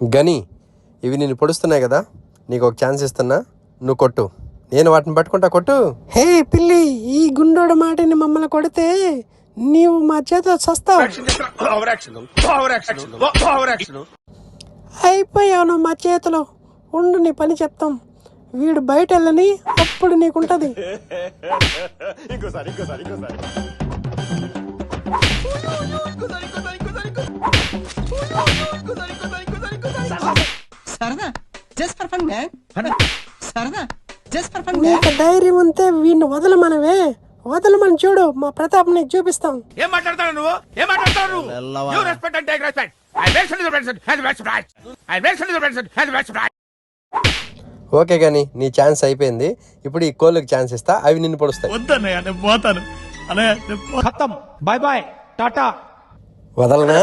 గని ఇవి నిన్ను పొడుస్తున్నాయి కదా నీకు ఒక ఛాన్స్ ఇస్తున్నా. నువ్వు కొట్టు. నేను వాటిని పట్టుకుంటా కొట్టు. హే పిల్లి ఈ గుండోడు మాటని మమ్మల్ని కొడితే నీవు మా చేత చస్తావు. అయిపోయావు నువ్వు మా చేతిలో. ఉండు నీ పని చెప్తాం. వీడు బయట వెళ్ళని అప్పుడు నీకుంటది. సరదా. జస్ట్ ఫర్ ఫన్ సరదా. జస్ట్ ఫర్ ఫన్ నీకు ధైర్యం ఉంటే వీడిని వదలమనవే. వదలమని చూడు మా ప్రతాప్ నీకు చూపిస్తాం. ఏం మాట్లాడతావు నువ్వు? ఏం మాట్లాడతావు నువ్వు? You respect and take respect I welcome to the president and west right I welcome to the president and west right okay కానీ నీ ఛాన్స్ అయిపోయింది. ఇప్పుడు ఈ కోళ్ళకి ఛాన్స్ ఇస్తా అవి నిన్ను పొడుస్తాయి. వద్దన్నయ్య నేను పోతాను. అన్నయ్య నేను పో- ఖతం. Bye bye Tata వదలనా